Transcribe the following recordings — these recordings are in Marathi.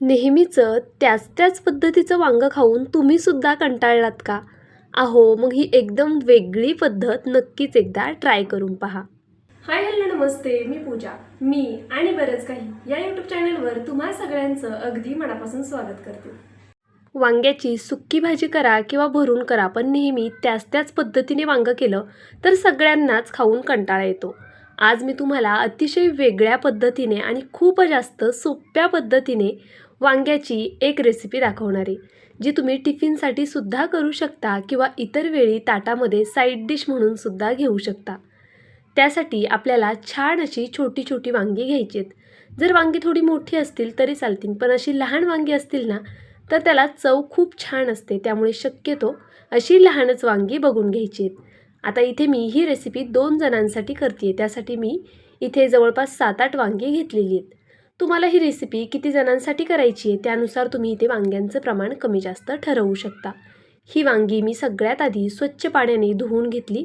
नेहमीचं त्याच त्याच पद्धतीचं वांगं खाऊन तुम्हीसुद्धा कंटाळलात का? अहो मग ही एकदम वेगळी पद्धत नक्कीच एकदा ट्राय करून पहा. हाय हॅलो नमस्ते. मी पूजा. मी आणि बरंच काही या यूट्यूब चॅनलवर तुम्हा सगळ्यांचं अगदी मनापासून स्वागत करते. वांग्याची सुक्की भाजी करा किंवा भरून करा पण नेहमी त्याच त्याच पद्धतीने वांगं केलं तर सगळ्यांनाच खाऊन कंटाळा येतो. आज मी तुम्हाला अतिशय वेगळ्या पद्धतीने आणि खूप जास्त सोप्या पद्धतीने वांग्याची एक रेसिपी दाखवणारी जी तुम्ही टिफिनसाठी सुद्धा करू शकता किंवा इतर वेळी ताटामध्ये साईड डिश म्हणून सुद्धा घेऊ शकता. त्यासाठी आपल्याला छान अशी छोटी छोटी वांगी घ्यायची आहेत जर वांगी थोडी मोठी असतील तरी चालतील पण अशी लहान वांगी असतील ना तर त्याला चव खूप छान असते त्यामुळे शक्यतो अशी लहानच वांगी बघून घ्यायची आहेत आता इथे मी ही रेसिपी दोन जणांसाठी करते आहे त्यासाठी मी इथे जवळपास सात आठ वांगी घेतलेली आहेत. तुम्हाला ही रेसिपी किती जणांसाठी करायची आहे त्यानुसार तुम्ही इथे वांग्यांचं प्रमाण कमी जास्त ठरवू शकता. ही वांगी मी सगळ्यात आधी स्वच्छ पाण्याने धुवून घेतली.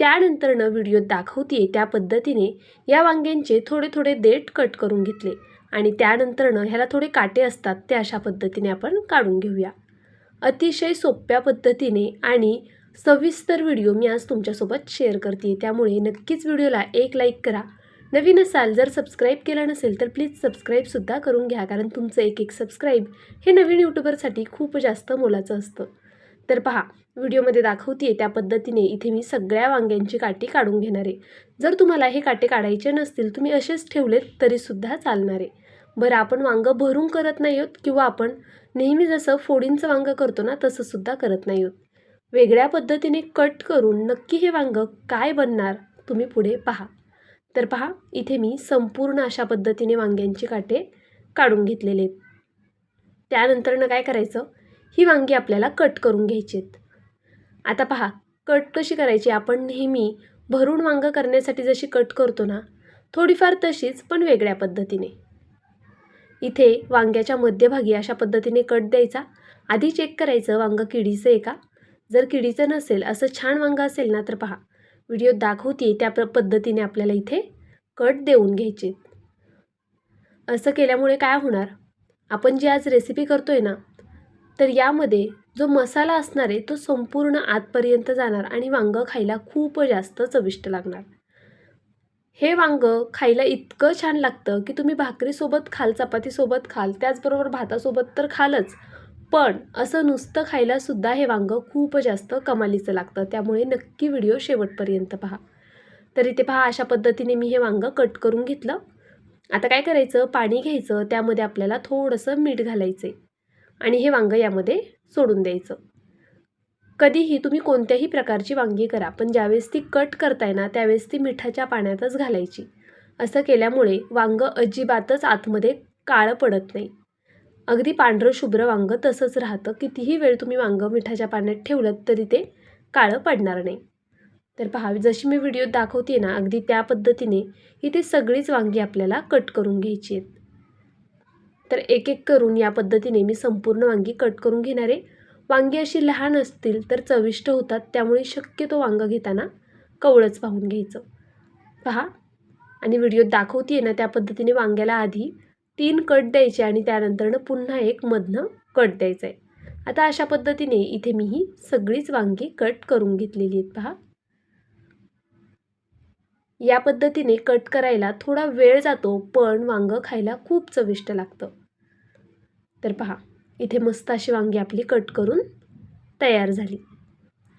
त्यानंतरनं व्हिडिओत दाखवते त्या पद्धतीने या वांग्यांचे थोडे थोडे देठ कट करून घेतले आणि त्यानंतरनं ह्याला थोडे काटे असतात ते अशा पद्धतीने आपण काढून घेऊया. अतिशय सोप्या पद्धतीने आणि सविस्तर व्हिडिओ मी आज तुमच्यासोबत शेअर करते त्यामुळे नक्कीच व्हिडिओला एक लाईक करा नवीन असाल जर सबस्क्राईब केलं नसेल तर प्लीज सबस्क्राईबसुद्धा करून घ्या कारण तुमचं एक एक सबस्क्राईब हे नवीन यूट्यूबरसाठी खूप जास्त मोलाचं असतं. तर पहा व्हिडिओमध्ये दाखवते त्या पद्धतीने इथे मी सगळ्या वांग्यांची काठी काढून घेणार आहे. जर तुम्हाला हे काटे काढायचे नसतील तुम्ही असेच ठेवलेत तरीसुद्धा चालणार आहे. बरं आपण वांगं भरून करत नाही आहोत किंवा आपण नेहमी जसं फोडींचं वांगं करतो ना तसंसुद्धा करत नाही आहोत. वेगळ्या पद्धतीने कट करून नक्की हे वांगं काय बनणार तुम्ही पुढे पहा. तर पहा इथे मी संपूर्ण अशा पद्धतीने वांग्यांची काटे काढून घेतलेले आहेत. त्यानंतरनं काय करायचं? ही वांगी आपल्याला कट करून घ्यायची आहेत. आता पहा कट कशी करायची? आपण नेहमी भरून वांगं करण्यासाठी जशी कट करतो ना थोडीफार तशीच पण वेगळ्या पद्धतीने. इथे वांग्याच्या मध्यभागी अशा पद्धतीने कट द्यायचा. आधी चेक करायचं वांगं किडीचं आहे का? जर किडीचं नसेल असं छान वांगं असेल ना तर पहा व्हिडिओ दाखवते त्या प्र पद्धतीने आपल्याला इथे कट देऊन घ्यायचे. असं केल्यामुळे काय होणार? आपण जी आज रेसिपी करतो आहे ना तर यामध्ये जो मसाला असणार आहे तो संपूर्ण आतपर्यंत जाणार आणि वांगं खायला खूप जास्त चविष्ट लागणार. हे वांगं खायला इतकं छान लागतं की तुम्ही भाकरीसोबत खाल चपातीसोबत खाल त्याचबरोबर भातासोबत तर खालच पण असं नुसतं खायलासुद्धा हे वांगं खूप जास्त कमालीचं लागतं. त्यामुळे नक्की व्हिडिओ शेवटपर्यंत पहा. तरी ते पहा अशा पद्धतीने मी हे वांगं कट करून घेतलं. आता काय करायचं? पाणी घ्यायचं. त्यामध्ये आपल्याला थोडंसं मीठ घालायचं आहे आणि हे वांगं यामध्ये सोडून द्यायचं. कधीही तुम्ही कोणत्याही प्रकारची वांगी करा पण ज्यावेळेस ती कट करताय ना त्यावेळेस ती मिठाच्या पाण्यातच घालायची. असं केल्यामुळे वांगं अजिबातच आतमध्ये काळं पडत नाही. अगदी पांढरं शुभ्र वांगं तसंच राहतं. कितीही वेळ तुम्ही वांगं मिठाच्या पाण्यात ठेवलं तरी ते काळं पडणार नाही. तर पहा जशी मी व्हिडिओत दाखवते ना अगदी त्या पद्धतीने इथे सगळीच वांगी आपल्याला कट करून घ्यायची आहेत. तर एक एक करून या पद्धतीने मी संपूर्ण वांगी कट करून घेणार आहे. वांगी अशी लहान असतील तर चविष्ट होतात त्यामुळे शक्यतो वांगं घेताना कवळच पाहून घ्यायचं. पहा आणि व्हिडिओ दाखवते ना त्या पद्धतीने वांग्याला आधी तीन कट द्यायचे आणि त्यानंतरनं पुन्हा एक मधनं कट द्यायचं आहे आता अशा पद्धतीने इथे मी ही सगळीच वांगी कट करून घेतलेली आहेत पहा. या पद्धतीने कट करायला थोडा वेळ जातो पण वांगं खायला खूप चविष्ट लागतं. तर पहा इथे मस्त अशी वांगी आपली कट करून तयार झाली.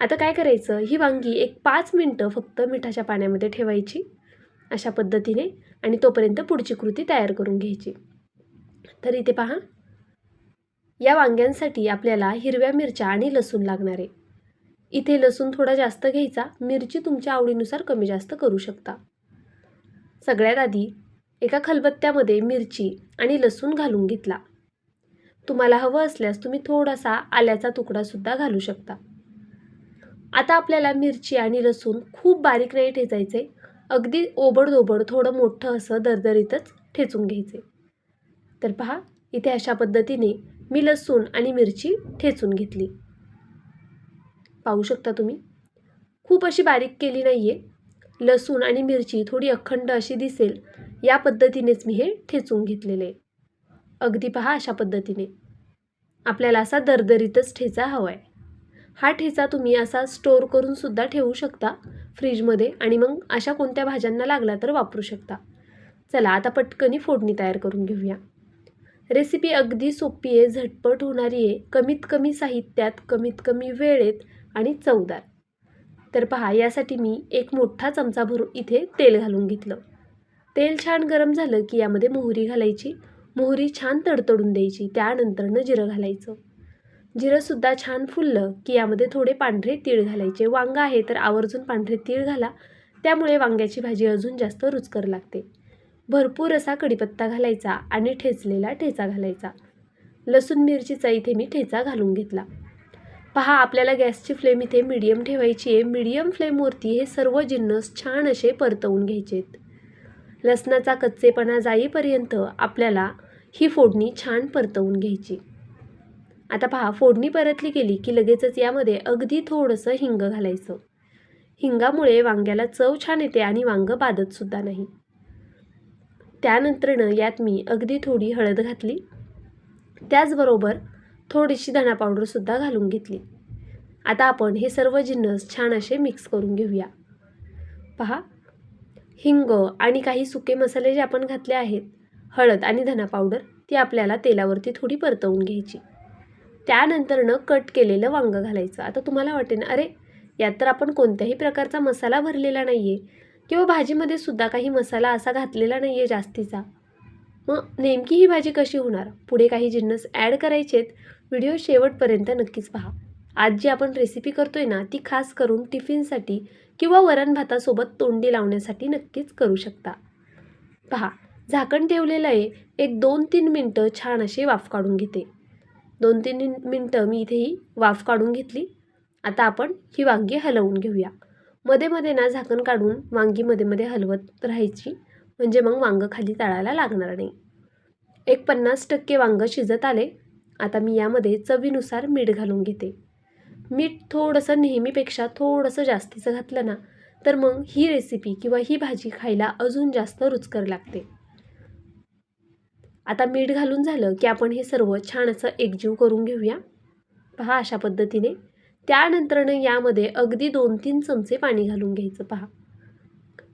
आता काय करायचं ही वांगी एक पाच मिनटं फक्त मिठाच्या पाण्यामध्ये ठेवायची अशा पद्धतीने आणि तोपर्यंत पुढची कृती तयार करून घ्यायची. तर इथे पहा. या वांग्यांसाठी आपल्याला हिरव्या मिरच्या आणि लसूण लागणार. आहे इथे लसूण थोडा जास्त घ्यायचा मिरची तुमच्या आवडीनुसार कमी जास्त करू शकता. सगळ्यात आधी एका खलबत्त्यामध्ये मिरची आणि लसूण घालून घेतला. तुम्हाला हवं असल्यास तुम्ही थोडासा आल्याचा तुकडासुद्धा घालू शकता. आता आपल्याला मिरची आणि लसूण खूप बारीक नाही ठेचायचे अगदी ओबडधोबड थोडं मोठं असं दरदरीतच ठेचून घ्यायचे. तर पहा इथे अशा पद्धतीने मी लसूण आणि मिरची ठेचून घेतली. पाहू शकता तुम्ही? खूप अशी बारीक केली नाही आहे लसूण आणि मिरची थोडी अखंड अशी दिसेल या पद्धतीनेच मी हे ठेचून घेतलेले. अगदी पहा अशा पद्धतीने. आपल्याला असा दरदरीतच ठेचा हवा आहे हा ठेचा तुम्ही असा स्टोअर करून सुद्धा ठेवू शकता फ्रीजमध्ये आणि मग अशा कोणत्या भाज्यांना लागला तर वापरू शकता. चला आता पटकनी फोडणी तयार करून घेऊया. रेसिपी अगदी सोपी आहे झटपट होणारी आहे. कमीत कमी साहित्यात कमीत कमी वेळेत आणि चवदार. तर पहा यासाठी मी एक मोठा चमचा भरून इथे तेल घालून घेतलं. तेल छान गरम झालं की यामध्ये मोहरी घालायची. मोहरी छान तडतडून द्यायची. त्यानंतरनं जिरं घालायचं. जिरंसुद्धा छान फुललं की यामध्ये थोडे पांढरे तीळ घालायचे. वांगा आहे तर आवर्जून पांढरे तीळ घाला. त्यामुळे वांग्याची भाजी अजून जास्त रुचकर लागते. भरपूर असा कढीपत्ता घालायचा आणि ठेचलेला ठेचा घालायचा. लसूण मिरचीचा इथे मी ठेचा घालून घेतला. पहा आपल्याला गॅसची फ्लेम इथे मीडियम ठेवायची आहे. मीडियम फ्लेमवरती हे सर्व जिन्नस छान असे परतवून घ्यायचे आहेत लसणाचा कच्चेपणा जाईपर्यंत आपल्याला ही फोडणी छान परतवून घ्यायची. आता पहा फोडणी परतली गेली की लगेचच यामध्ये अगदी थोडंसं हिंग घालायचं. हिंगामुळे वांग्याला चव छान येते आणि वांगं बाधतसुद्धा नाही. त्यानंतरनं यात मी अगदी थोडी हळद घातली. त्याचबरोबर थोडीशी धना पावडरसुद्धा घालून घेतली. आता आपण हे सर्व जिन्नस छान असे मिक्स करून घेऊया. पहा. हिंग आणि काही सुके मसाले जे आपण घातले आहेत हळद आणि धना पावडर ती आपल्याला तेलावरती थोडी परतवून घ्यायची. त्यानंतरनं कट केलेलं वांगं घालायचं. आता तुम्हाला वाटेल अरे यात तर आपण कोणत्याही प्रकारचा मसाला भरलेला नाही आहे किंवा भाजीमध्ये सुद्धा काही मसाला असा घातलेला नाही आहे जास्तीचा. मग नेमकी ही भाजी कशी होणार? पुढे काही जिन्नस ॲड करायचेत. व्हिडिओ शेवटपर्यंत नक्कीच पहा. आज जी आपण रेसिपी करतोय ना ती खास करून टिफिनसाठी किंवा वरण भातासोबत तोंडी लावण्यासाठी नक्कीच करू शकता. पहा झाकण ठेवलेलं आहे. एक दोन तीन मिनटं छान अशी वाफ काढून घेते. दोन तीन मिनटं मी इथे ही वाफ काढून घेतली. आता आपण ही वांगी हलवून घेऊया. मध्ये मध्ये ना झाकण काढून वांगी मध्ये मध्ये हलवत राहायची. म्हणजे मग वांगं खाली तळायला लागणार नाही. एक पन्नास टक्के वांगं शिजत आले. आता मी यामध्ये चवीनुसार मीठ घालून घेते. मीठ थोडंसं नेहमीपेक्षा थोडंसं जास्तीचं घातलं ना तर मग ही रेसिपी किंवा ही भाजी खायला अजून जास्त रुचकर लागते. आता मीठ घालून झालं की आपण हे सर्व छान असं एकजीव करून घेऊया. पहा अशा पद्धतीने. त्यानंतरनं यामध्ये अगदी दोन तीन चमचे पाणी घालून घ्यायचं पहा.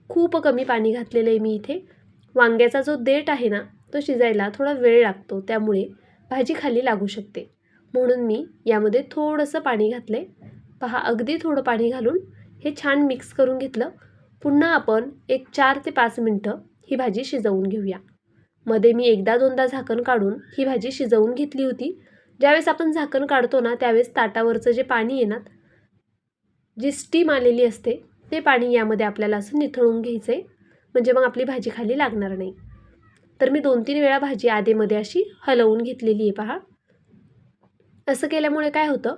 खूप कमी पाणी घातलेलं आहे मी इथे. वांग्याचा जो देठ आहे ना तो शिजायला थोडा वेळ लागतो त्यामुळे भाजी खाली लागू शकते. म्हणून मी यामध्ये थोडंसं पाणी घातलं आहे पहा अगदी थोडं पाणी घालून हे छान मिक्स करून घेतलं. पुन्हा आपण एक चार ते पाच मिनटं ही भाजी शिजवून घेऊया. मध्ये मी एकदा दोनदा झाकण काढून ही भाजी शिजवून घेतली होती. ज्यावेळेस आपण झाकण काढतो ना त्यावेळेस ताटावरचं जे पाणी आहे ना जी स्टीम आलेली असते ते पाणी यामध्ये आपल्याला असं निथळून घ्यायचं आहे म्हणजे मग आपली भाजी खाली लागणार नाही. तर मी दोन तीन वेळा भाजी आधेमध्ये अशी हलवून घेतलेली आहे पहा. असं केल्यामुळे काय होतं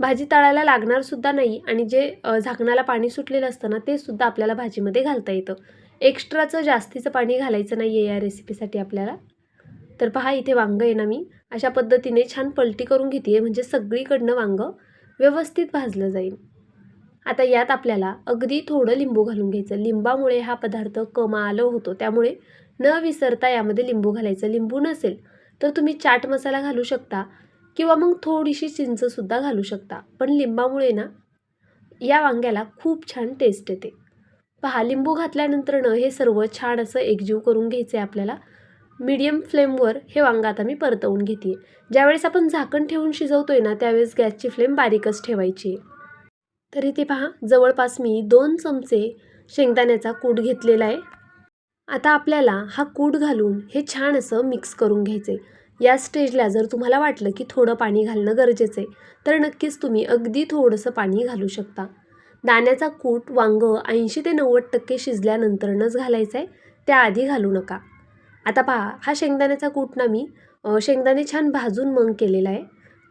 भाजी तळायला लागणारसुद्धा नाही आणि जे झाकणाला पाणी सुटलेलं असतं ना ते सुद्धा आपल्याला भाजीमध्ये घालता येतं. एक्स्ट्राचं जास्तीचं पाणी घालायचं नाही आहे या रेसिपीसाठी आपल्याला. तर पहा इथे वांगं आहे ना मी. अशा पद्धतीने छान पलटी करून घेते आहे म्हणजे सगळीकडनं वांगं व्यवस्थित भाजलं जाईल. आता यात आपल्याला अगदी थोडं लिंबू घालून घ्यायचं. लिंबामुळे हा पदार्थ कमाल होतो. त्यामुळे न विसरता यामध्ये लिंबू घालायचं. लिंबू नसेल तर तुम्ही चाट मसाला घालू शकता किंवा मग थोडीशी चिंचसुद्धा घालू शकता. पण लिंबामुळे ना या वांग्याला खूप छान टेस्ट येते. पहा लिंबू घातल्यानंतरनं हे सर्व छान असं एकजीव करून घ्यायचं आहे आपल्याला. मीडियम फ्लेमवर हे वांगं आता मी परतवून घेते. ज्यावेळेस आपण झाकण ठेवून शिजवतो आहे ना त्यावेळेस गॅसची फ्लेम बारीकच ठेवायची. तर इथे पहा जवळपास मी दोन चमचे शेंगदाण्याचा कूट घेतलेला आहे. आता आपल्याला हा कूट घालून हे छान असं मिक्स करून घ्यायचे या स्टेजला जर तुम्हाला वाटलं की थोडं पाणी घालणं गरजेचं आहे तर नक्कीच तुम्ही अगदी थोडंसं पाणी घालू शकता. दाण्याचा कूट वांगं ऐंशी ते नव्वद टक्के शिजल्यानंतरनंच घालायचं आहे त्याआधी घालू नका. आता पहा हा शेंगदाण्याचा कूट ना मी शेंगदाणे छान भाजून मग केलेला आहे.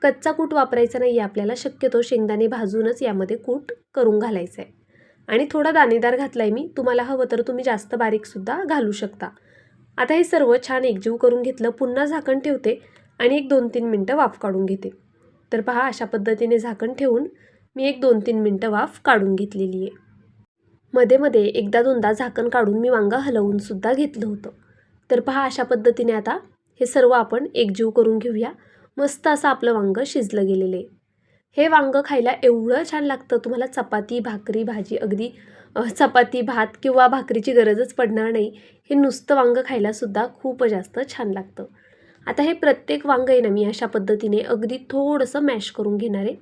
कच्चा कूट वापरायचा नाही आहे आपल्याला शक्यतो शेंगदाणे भाजूनच यामध्ये कूट करून घालायचं आहे आणि थोडा दाणेदार घातला आहे मी तुम्हाला हवं तर तुम्ही जास्त बारीकसुद्धा घालू शकता. आता हे सर्व छान एकजीव करून घेतलं पुन्हा झाकण ठेवते आणि एक दोन तीन मिनटं वाफ काढून घेते. तर पहा अशा पद्धतीने झाकण ठेवून मी एक दोन तीन मिनटं वाफ काढून घेतलेली आहे. मध्ये मध्ये एकदा दोनदा झाकण काढून मी वांगा हलवूनसुद्धा घेतलं होतं. तर पहा अशा पद्धतीने आता हे सर्व आपण एकजीव करून घेऊया. मस्त असं आपलं वांगं शिजलं गेलेलं. आहे हे वांगं खायला एवढं छान लागतं तुम्हाला चपाती भाकरी भाजी अगदी चपाती भात किंवा भाकरीची गरजच पडणार नाही. हे नुसतं वांगं खायलासुद्धा खूप जास्त छान लागतं. आता हे प्रत्येक वांगं आहे ना मी अशा पद्धतीने अगदी थोडंसं मॅश करून घेणार आहे.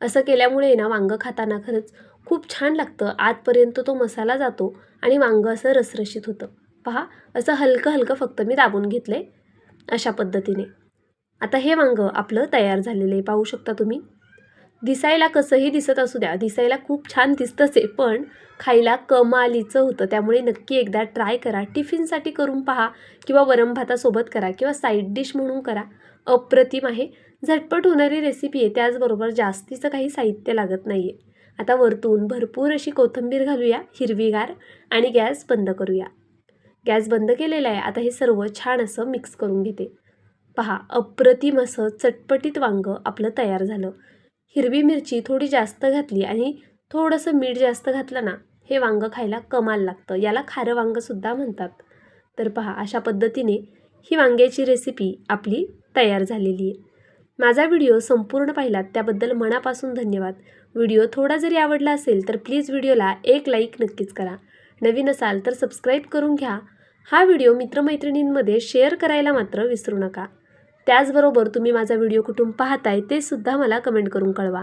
असं केल्यामुळे ना वांगं खाताना खरंच खूप छान लागतं. आतपर्यंत तो मसाला जातो आणि वांगं असं रसरशीत होतं. पहा असं हलकं हलकं फक्त मी दाबून घेतलं आहे अशा पद्धतीने. आता हे वांगं आपलं तयार झालेलं आहे पाहू शकता तुम्ही. दिसायला कसंही दिसत असू द्या दिसायला खूप छान दिसतंच आहे पण खायला कमालीचं होतं. त्यामुळे नक्की एकदा ट्राय करा. टिफिनसाठी करून पहा किंवा वरम भातासोबत करा किंवा साईड डिश म्हणून करा. अप्रतिम आहे. झटपट होणारी रेसिपी आहे त्याचबरोबर जास्तीचं काही साहित्य लागत नाही आहे आता वरतून भरपूर अशी कोथिंबीर घालूया हिरवीगार आणि गॅस बंद करूया. गॅस बंद केलेला आहे. आता हे सर्व छान असं मिक्स करून घेते. पहा अप्रतिम असं चटपटीत वांगं आपलं तयार झालं. हिरवी मिरची थोडी जास्त घातली आणि थोडंसं मीठ जास्त घातलं ना हे वांगं खायला कमाल लागतं. याला खारं वांगंसुद्धा म्हणतात. तर पहा अशा पद्धतीने ही वांग्याची रेसिपी आपली तयार झालेली आहे. माझा व्हिडिओ संपूर्ण पाहिलात त्याबद्दल मनापासून धन्यवाद. व्हिडिओ थोडा जरी आवडला असेल तर प्लीज व्हिडिओला एक लाईक नक्कीच करा. नवीन असाल तर सबस्क्राईब करून घ्या. हा व्हिडिओ मित्रमैत्रिणींमध्ये शेअर करायला मात्र विसरू नका. त्याचबरोबर तुम्ही माझा व्हिडिओ कुठून पाहताय ते सुद्धा मला कमेंट करून कळवा.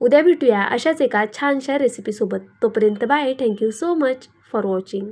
उद्या भेटूया अशाच एका छानशा रेसिपीसोबत तोपर्यंत bye thank you so much for watching